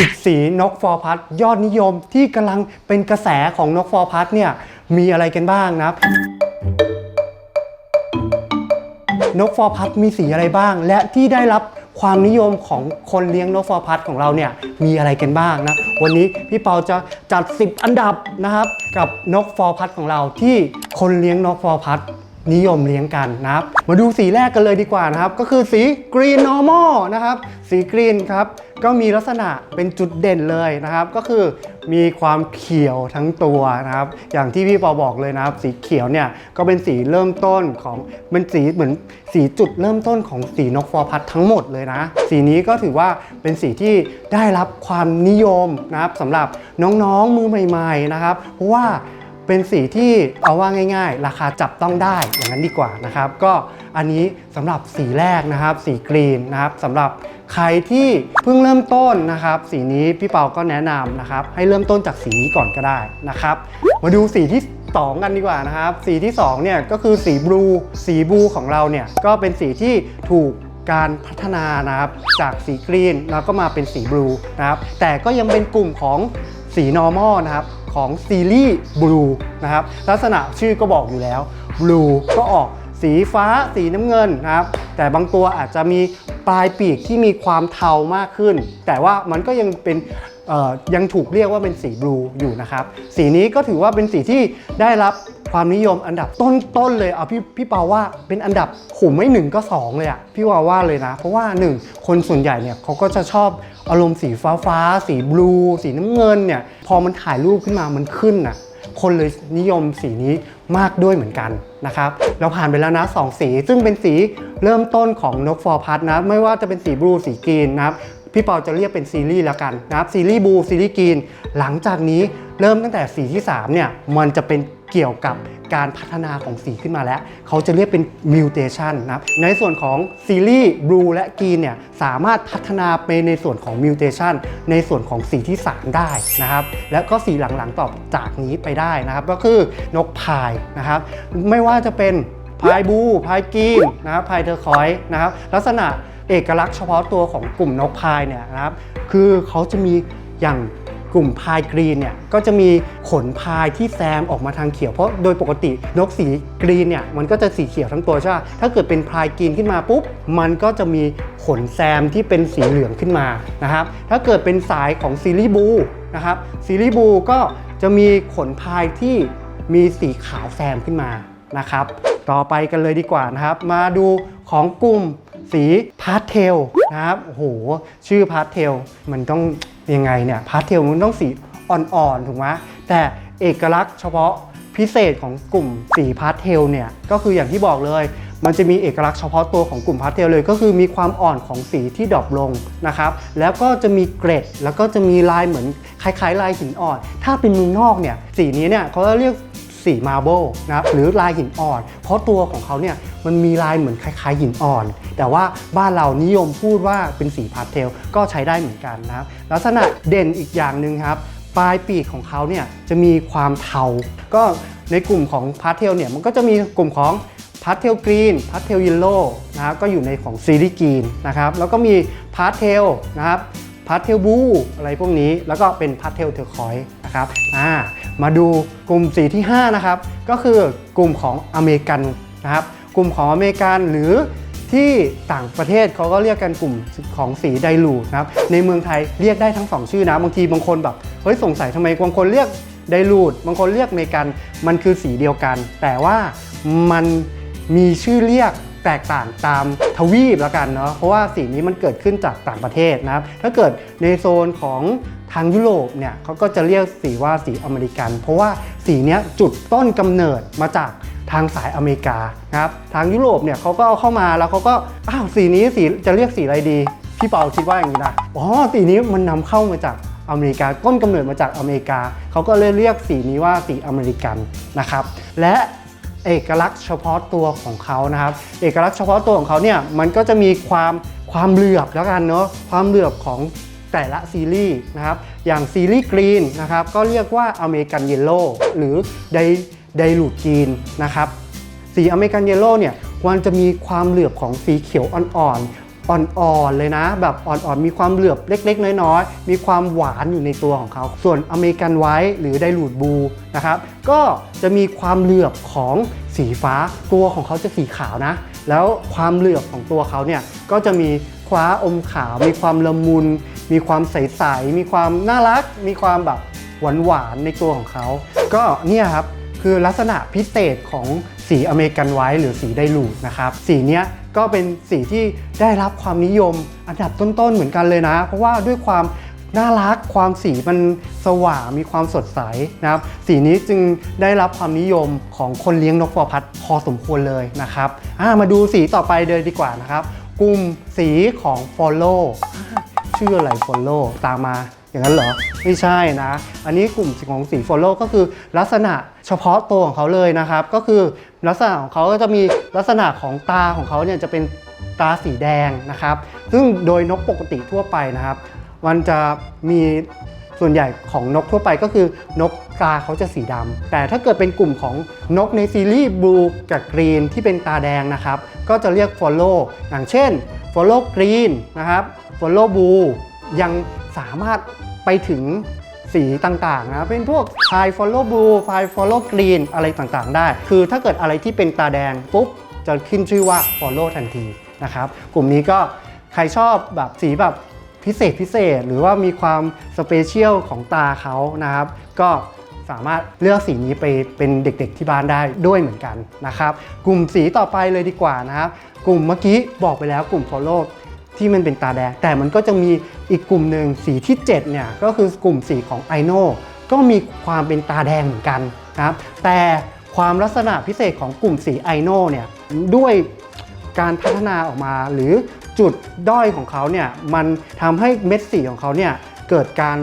10 สีนกฟอร์พัดยอดนิยมที่กำลังเป็นกระแสของนกฟอร์พัดเนี่ยมีอะไรกันบ้างนะครับ นกฟอร์พัดมีสีอะไรบ้าง และที่ได้รับความนิยมของคนเลี้ยงนกฟอร์พัดของเราเนี่ยมีอะไรกันบ้างนะ วันนี้พี่เปาจะจัด 10 อันดับนะครับ กับนกฟอร์พัดของเราที่คนเลี้ยงนกฟอร์พัด นิยมเลี้ยงกันนะครับ มาดูสีแรกกันเลยดีกว่านะครับ ก็คือสีกรีนนอร์มอลนะครับ สีกรีนครับ ก็มีลักษณะเป็นจุดเด่นเลยนะครับ ก็คือมีความเขียวทั้งตัวนะครับ อย่างที่พี่ปอบอกเลยนะครับ สีเขียวเนี่ยก็เป็นสีเริ่มต้นของเป็นสีเหมือนสีจุดเริ่มต้นของสีนกฟอร์พัดทั้งหมดเลยนะ สีนี้ก็ถือว่าเป็นสีที่ได้รับความนิยมนะครับสำหรับน้องๆมือใหม่ ๆนะครับ เพราะว่า เป็นสีที่เอาว่าง่ายๆ ราคาจับต้องได้อย่างนั้นดีกว่านะครับ ก็อันนี้สำหรับสีแรกนะครับ สีกรีนนะครับสำหรับใครที่เพิ่งเริ่มต้นนะครับ สีนี้พี่เปาก็แนะนำนะครับ ให้เริ่มต้นจากสีนี้ก่อนก็ได้นะครับ มาดูสีที่สองกันดีกว่านะครับ สีที่สองเนี่ยก็คือสีบลูสีบลูของเราเนี่ยก็เป็นสีที่ถูกการพัฒนานะครับจากสีกรีนแล้วก็มาเป็นสีบลูนะครับแต่ก็ยังเป็นกลุ่มของสี normal นะครับ ของซีรีส์บลูนะครับลักษณะชื่อก็บอกอยู่แล้วบลูก็ออกสีฟ้าสีน้ำเงินนะครับ แต่บางตัวอาจจะมีปลายปีกที่มีความเทามากขึ้น แต่ว่ามันก็ยังเป็นยังถูกเรียกว่าเป็นสีบลูอยู่นะครับ สีนี้ก็ถือว่าเป็นสีที่ได้รับความนิยมอันดับต้นๆเลยเอาพี่พี่เปาว่าเป็นอันดับขุมไม่หนึ่งก็สองเลยอะพี่ว่าว่าเลยนะ เพราะว่าหนึ่งคนส่วนใหญ่เนี่ยเขาก็จะชอบ อารมณ์สีฟ้าฟ้า สีบลู สีน้ำเงินเนี่ย พอมันถ่ายรูปขึ้นมามันขึ้นอะคนเลยนิยมสีนี้มากด้วยเหมือนกันนะครับ เราผ่านไปแล้วนะสองสี ซึ่งเป็นสีเริ่มต้นของนกฟอร์พัทนะ ไม่ว่าจะเป็นสีบลู สีกรีนนะครับ พี่เปาจะเรียกเป็นซีรีส์แล้วกันนะครับ ซีรีส์บลู ซีรีส์กรีน หลังจากนี้ เริ่มตั้งแต่สีที่3เนี่ยมันจะเป็นเกี่ยวกับการพัฒนาของสีขึ้นมาแล้ว เขาจะเรียกเป็นมิวเทชันนะครับ ในส่วนของซีรีส์บลูและกรีนเนี่ยสามารถพัฒนาไปในส่วนของมิวเทชันในส่วนของสีที่ 3 ได้นะครับ แล้วก็สีหลังๆต่อจากนี้ไปได้นะครับ ก็คือนกพายนะครับ ไม่ว่าจะเป็นพายบูพายกรีนนะครับพายเทอร์คอยส์นะครับลักษณะเอกลักษณ์เฉพาะตัวของกลุ่มนกพายเนี่ยนะครับคือเขาจะมีอย่าง กลุ่มพายกรีนเนี่ยก็จะมีขนพายที่แซมออกมาทางเขียว เพราะโดยปกตินกสีกรีนเนี่ยมันก็จะสีเขียวทั้งตัวใช่ไหมถ้าเกิดเป็นพายกรีนขึ้นมาปุ๊บมันก็จะมีขนแซมที่เป็นสีเหลืองขึ้นมานะครับถ้าเกิดเป็นสายของซีรีส์บูนะครับซีรีส์บูก็จะมีขนพายที่มีสีขาวแซมขึ้นมานะครับ ต่อไปกันเลยดีกว่านะครับ มาดูของกลุ่มสีพาสเทลนะครับโอ้โห ชื่อพาสเทลมันต้อง ยังไงเนี่ยพาสเทลมันต้องสีอ่อนๆถูกไหมแต่เอกลักษณ์เฉพาะพิเศษของกลุ่มสีพาสเทลเนี่ยก็คืออย่างที่บอกเลย มันจะมีเอกลักษณ์เฉพาะตัวของกลุ่มพาสเทลเลย ก็คือมีความอ่อนของสีที่ดรอปลงนะครับแล้วก็จะมีเกร็ดแล้วก็จะมีลายเหมือนคล้ายๆ ลายหินอ่อน ถ้าเป็นมือนอกเนี่ยสีนี้เนี่ยเขาเรียก สีมาร์เบลนะครับหรือลายหินอ่อน เพราะตัวของเขาเนี่ยมันมีลายเหมือนคล้ายๆหินอ่อน แต่ว่าบ้านเรานิยมพูดว่าเป็นสีพาสเทลก็ใช้ได้เหมือนกันนะครับลักษณะเด่นอีกอย่างหนึ่งครับปลายปีกของเขาเนี่ยจะมีความเทา ก็ในกลุ่มของพาสเทลเนี่ยมันก็จะมีกลุ่มของพาสเทลกรีนพาสเทลยิลโล่นะครับก็อยู่ในของซีรีส์กรีนนะครับแล้วก็มีพาสเทลนะครับ พาสเทลบูอะไรพวกนี้ แล้วก็เป็นพาสเทลเทอร์คอยส์นะครับอ่ามาดูกลุ่มสีที่ 5 นะครับ ก็คือกลุ่มของอเมริกันนะครับ กลุ่มของอเมริกันหรือที่ต่างประเทศเขาก็เรียกกันกลุ่มของสีไดรูดนะครับ ในเมืองไทยเรียกได้ทั้ง 2 ชื่อนะ บางทีบางคนแบบเฮ้ยสงสัยทำไมบางคนเรียกไดรูดบางคนเรียกอเมริกัน มันคือสีเดียวกัน แต่ว่ามันมีชื่อเรียก แตกต่างตามทวีปแล้วกันเนาะเพราะว่าสีนี้มันเกิดขึ้นจากต่างประเทศนะครับ ถ้าเกิดในโซนของทางยุโรปเนี่ยเขาก็จะเรียกสีว่าสีอเมริกัน เพราะว่าสีนี้จุดต้นกำเนิดมาจากทางสายอเมริกานะครับทางยุโรปเนี่ยเขาก็เอาเข้ามาแล้วเขาก็อ้าวสีนี้สีจะเรียกสีอะไรดี พี่เปาคิดว่าอย่างนี้นะอ๋อสีนี้มันนำเข้ามาจากอเมริกาต้นกำเนิดมาจากอเมริกาเขาก็เลยเรียกสีนี้ว่าสีอเมริกันนะครับ และ เอกลักษณ์เฉพาะตัวของเขานะครับ เอกลักษณ์เฉพาะตัวของเขาเนี่ยมันก็จะมีความความเหลือบแล้วกันเนาะความเหลือบของแต่ละซีรีส์นะครับ อย่างซีรีส์กรีนนะครับก็เรียกว่าอเมริกันเยลโล่หรือไดไดลูดกรีนนะครับสีอเมริกันเยลโล่เนี่ยมันจะมีความเหลือบของสีเขียวอ่อนๆ อ่อนๆเลยนะ แบบอ่อนๆ มีความเหลือบเล็กๆ น้อยๆ มีความหวานอยู่ในตัวของเขา ส่วนอเมริกันไวท์หรือไดรูดบูนะครับ ก็จะมีความเหลือบของสีฟ้า ตัวของเขาจะสีขาวนะ แล้วความเหลือบของตัวเขาเนี่ยก็จะมีคว้าอมขาว มีความละมุน มีความใสๆ มีความน่ารัก มีความแบบหวานๆ ในตัวของเขา ก็เนี่ยครับคือลักษณะพิเศษของสีอเมริกันไวท์หรือสีไดรูดนะครับ สีเนี้ย ก็เป็นสีที่ได้รับความนิยมอันดับต้นๆเหมือนกันเลยนะ เพราะว่าด้วยความน่ารักความสีมันสว่างมีความสดใสนะครับ สีนี้จึงได้รับความนิยมของคนเลี้ยงนกฟอร์พัดพอสมควรเลยนะครับมาดูสีต่อไปเลยดีกว่านะครับ กลุ่มสีของ Follow ชื่ออะไร Follow ตามมา อย่างนั้นเหรอ ไม่ใช่นะ อันนี้กลุ่มของสี Follow ก็คือลักษณะเฉพาะตัวของเขาเลยนะครับ ก็คือลักษณะของเขาก็จะมีลักษณะของตาของเขาเนี่ยจะเป็นตาสีแดงนะครับ ซึ่งโดยนกปกติทั่วไปนะครับ มันจะมีส่วนใหญ่ของนกทั่วไปก็คือนกตาเขาจะสีดำแต่ถ้าเกิดเป็นกลุ่มของนกในซีรีส์บลูกับกรีนที่เป็นตาแดงนะครับ ก็จะเรียก follow อย่างเช่น follow green นะครับ follow blue ยัง สามารถไปถึงสีต่างๆนะเป็นพวก high follow blue high follow green อะไรต่างๆ ได้ คือถ้าเกิดอะไรที่เป็นตาแดงปุ๊บ จะขึ้นชื่อว่า follow ทันทีนะครับ กลุ่มนี้ก็ใครชอบแบบสีแบบพิเศษพิเศษ หรือว่ามีความสเปเชียลของตาเขานะครับ ก็สามารถเลือกสีนี้ไปเป็นเด็กๆที่บ้านได้ด้วยเหมือนกันนะครับ กลุ่มสีต่อไปเลยดีกว่านะครับ กลุ่มเมื่อกี้บอกไปแล้วกลุ่ม follow ที่มันเป็นตาแดง แต่มันก็จะมีอีกกลุ่มหนึ่งสีที่7เนี่ยก็คือกลุ่มสีของไอโนก็มีความเป็นตาแดงเหมือนกันนะครับแต่ความลักษณะพิเศษของกลุ่มสีไอโนเนี่ยด้วยการพัฒนาออกมาหรือจุดด้อยของเขาเนี่ยมันทำให้เม็ดสีของเขาเนี่ยเกิดการ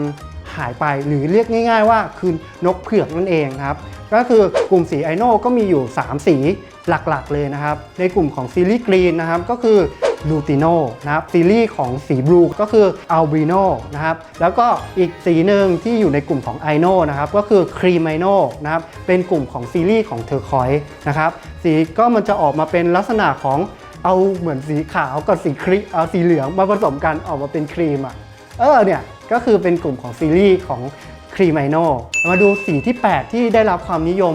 หายไปหรือเรียกง่าย ๆ ว่าคือนกเผือกนั่นเองครับก็คือกลุ่มสีไอโนก็มีอยู่ 3 สี หลักๆเลยนะครับ ในกลุ่มของซีรีส์กรีนนะครับก็คือลูติโนนะครับซีรีส์ของสีบลูก็คืออัลบิโนนะครับแล้วก็อีกสีหนึ่งที่อยู่ในกลุ่มของไอโนนะครับก็คือครีมไอโนนะครับเป็นกลุ่มของซีรีส์ของเทอร์คอยนะครับสีก็มันจะออกมาเป็นลักษณะของเอาเหมือนสีขาวกับสีครีเอาสีเหลืองมาผสมกันออกมาเป็นครีมอะเออเนี่ยก็คือเป็นกลุ่มของซีรีส์ของครีมไอโนมาดูสีที่ 8 ที่ได้รับความนิยม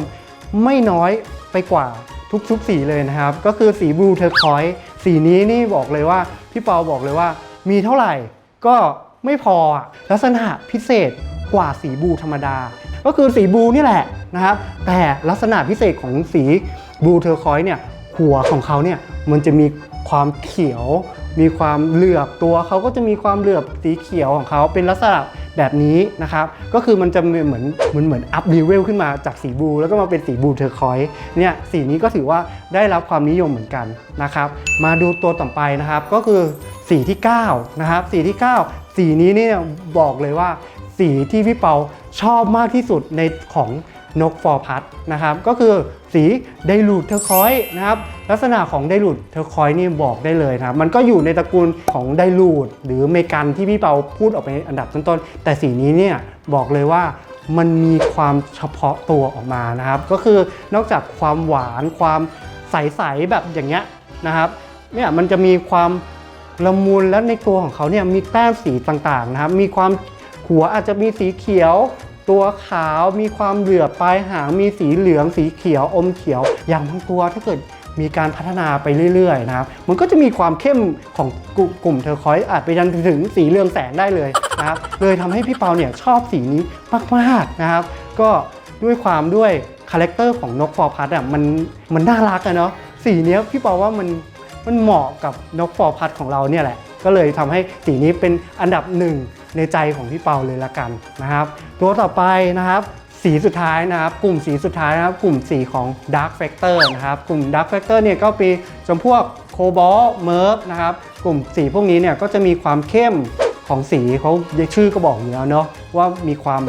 ไม่น้อยไปกว่า ทุกๆสีเลยนะครับ ก็คือสีบลูเทอร์คอยสีนี้นี่บอกเลยว่า พี่เปาบอกเลยว่า มีเท่าไหร่ก็ไม่พอลักษณะพิเศษกว่าสีบลูธรรมดา ก็คือสีบลูนี่แหละนะครับ แต่ลักษณะพิเศษของสีบลูเทอร์คอยเนี่ยหัวของเขาเนี่ยมันจะมีความเขียว มีความเหลือบตัวเขาก็จะมีความเหลือบสีเขียวของเขาเป็นลักษณะ แบบนี้นะครับ ก็คือมันจะเหมือนเหมือนเหมือนอัพเลเวลขึ้นมาจากสีบลูแล้วก็มาเป็นสีบลูเทอร์คอยส์เนี่ยสีนี้ก็ถือว่าได้รับความนิยมเหมือนกันนะครับ มาดูตัวต่อไปนะครับก็คือสีที่9นะครับสีที่ 9 สีนี้เนี่ยบอกเลยว่าสีที่พี่เปาชอบมากที่สุดในของ นกฟอร์พัดนะครับก็คือสีไดรูดเทอร์คอยส์นะครับลักษณะของไดรูดเทอร์คอยส์นี่บอกได้เลยนะครับมันก็อยู่ในตระกูลของไดรูดหรือเมกันที่พี่เปาพูดออกไปอันดับต้นๆแต่สีนี้เนี่ยบอกเลยว่ามันมีความเฉพาะตัวออกมานะครับ ก็คือนอกจากความหวานความใสๆแบบอย่างเงี้ยนะครับเนี่ยมันจะมีความละมุนและในตัวของเขาเนี่ยมีแต้มสีต่างๆนะครับ มีความหัวอาจจะมีสีเขียว ตัวขาวมีความเหลือบปลายหางมีสีเหลืองสีเขียวอมเขียว อย่างบางตัวถ้าเกิดมีการพัฒนาไปเรื่อยๆนะครับ มันก็จะมีความเข้มของกลุ่มเทอร์คอยอาจไปยันถึงสีเรืองแสงได้เลยนะครับ เลยทำให้พี่เปาเนี่ยชอบสีนี้มากๆนะครับ ก็ด้วยความด้วยคาแรคเตอร์ของนกฟอร์พัดอะมันมันน่ารักอะเนาะ สีเนี้ยพี่เปาว่ามันมันเหมาะกับนกฟอร์พัดของเราเนี่ยแหละ ก็เลยทำให้สีนี้เป็นอันดับหนึ่งในใจของพี่เปาเลยละกันนะครับ ตัวต่อไปนะครับสีสุดท้ายนะครับ กลุ่มสีสุดท้ายนะครับ กลุ่มสีของ Dark Factor นะครับ กลุ่ม Dark Factor เนี่ยก็เป็นจำพวกโคบอลเมิร์ฟนะครับ กลุ่มสีพวกนี้เนี่ยก็จะมีความเข้มของสีเขาชื่อก็บอกอยู่แล้วเนาะว่ามีความ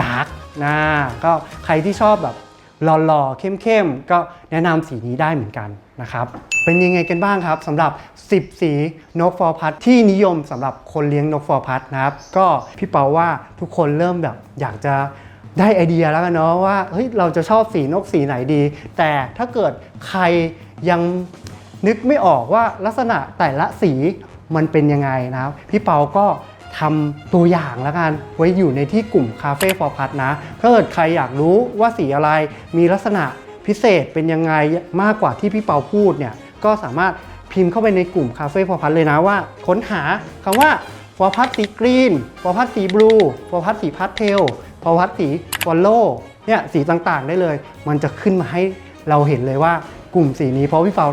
ดาร์กนะก็ใครที่ชอบแบบ หล่อๆเข้มๆก็แนะนำสีนี้ได้เหมือนกันนะครับเป็นยังไงกันบ้างครับสำหรับ 10 สีนกฟอร์พัดที่นิยมสำหรับคนเลี้ยงนกฟอร์พัดนะครับก็พี่เปาว่าทุกคนเริ่มแบบอยากจะได้ไอเดียแล้วกันเนาะว่าเฮ้ยเราจะชอบสีนกสีไหนดี แต่ถ้าเกิดใครยังนึกไม่ออกว่าลักษณะแต่ละสีมันเป็นยังไงนะครับ พี่เปาก็ ทำตัวอย่างแล้วกันไว้อยู่ในที่กลุ่มคาเฟ่ฟอร์พัทนะ ถ้าเกิดใครอยากรู้ว่าสีอะไรมีลักษณะพิเศษเป็นยังไงมากกว่าที่พี่เปาพูดเนี่ยก็สามารถพิมพ์เข้าไปในกลุ่มคาเฟ่ฟอร์พัทเลยนะว่า ค้นหาคำว่าฟอร์พัทสีกรีนฟอร์พัทสีบลูฟอร์พัทสีพาสเทลฟอร์พัทสีวอลโล่เนี่ยสีต่างๆได้เลย มันจะขึ้นมาให้เราเห็นเลยว่ากลุ่มสีนี้เพราะพี่เปา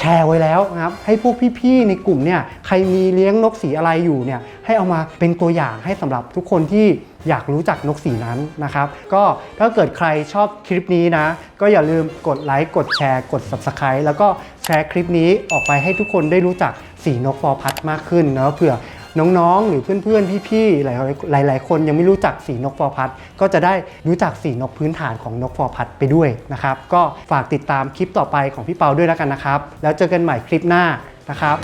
แชร์ไว้แล้วนะครับให้พวกพี่ๆในกลุ่มเนี่ยใครมีเลี้ยงนกสีอะไรอยู่เนี่ยให้เอามาเป็นตัวอย่างให้สำหรับทุกคนที่อยากรู้จักนกสีนั้นนะครับ ก็ถ้าเกิดใครชอบคลิปนี้นะ ก็อย่าลืมกดไลค์กดแชร์กด Subscribe แล้วก็แชร์คลิปนี้ออกไปให้ทุกคนได้รู้จักสีนกฟอพัดมากขึ้นเนาะเผื่อ น้องๆ หรือเพื่อนๆ พี่ๆ หลาย ๆ คนยังไม่รู้จักสีนกฟอร์พัดก็จะได้รู้จักสีนกพื้นฐานของนกฟอร์พัดไปด้วยนะครับ ก็ฝากติดตามคลิปต่อไปของพี่เปาด้วยแล้วกันนะครับ แล้วเจอกันใหม่คลิปหน้านะครับ